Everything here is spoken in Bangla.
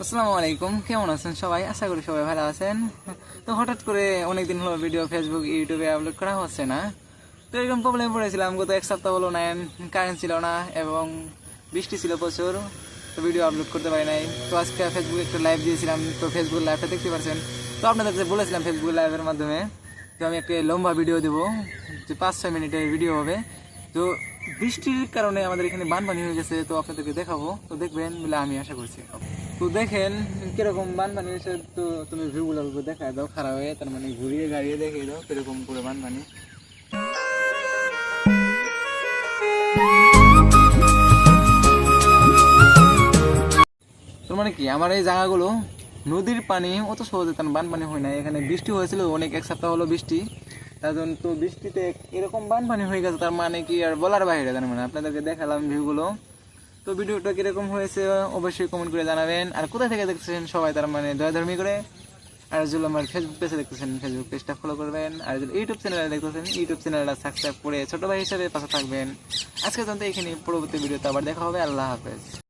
আসসালামু আলাইকুম, কেমন আছেন সবাই? আশা করি সবাই ভালো আছেন। তো হঠাৎ করে অনেকদিন হলো ভিডিও ফেসবুক ইউটিউবে আপলোড করা হচ্ছে না। তো এরকম প্রবলেম পড়েছিলাম, গত এক সপ্তাহ হলো নাই কারেন্ট ছিল না এবং বৃষ্টি ছিল প্রচুর, তো ভিডিও আপলোড করতে পারি নাই। তো আজকে ফেসবুকে একটা লাইভ দিয়েছিলাম, তো ফেসবুক লাইভটা দেখতে পাচ্ছেন। তো আপনাদেরকে বলেছিলাম ফেসবুক লাইভের মাধ্যমে তো আমি একটা লম্বা ভিডিও দেবো, যে পাঁচ ছয় মিনিটের ভিডিও হবে। তো বৃষ্টির কারণে আমাদের এখানে বানপানি হয়ে গেছে, তো আপনাদেরকে দেখাবো। তো দেখবেন বলে আমি আশা করছি। তো দেখেন, কীরকম বানপানি হয়েছে, তো তুমি ভিউগুলো দেখা দাও, খারাপ হয়ে, তার মানে ঘুরিয়ে গাড়িয়ে দেখে দাও, কীরকম করে বানপানি। তার মানে কি, আমার এই জায়গাগুলো, নদীর পানি অত সহজে তেমন বানপানি হয় না এখানে বৃষ্টি হয়েছিল, অনেক, এক সপ্তাহ হলো বৃষ্টি। জন্য তো বৃষ্টিতে এরকম বানপানি হয়ে গেছে, তার মানে কি আর বলার বাইরে তার মানে আপনাদেরকে দেখালাম ভিউগুলো তো ভিডিওটা কীরকম হয়েছে অবশ্যই কমেন্ট করে জানাবেন। আর কোথা থেকে দেখতেছেন সবাই তার মানে দয়াধর্মী করে? আর যদি আমার ফেসবুক পেজে দেখতেছেন ফেসবুক পেজটা ফলো করবেন। আর যদি ইউটিউব চ্যানেলে দেখতেছেন ইউটিউব চ্যানেলটা সাবস্ক্রাইব করে ছোট ভাই হিসেবে পাশে থাকবেন। আজকে জানতে এখানে পরবর্তী ভিডিওতে আবার দেখা হবে। আল্লাহ হাফেজ।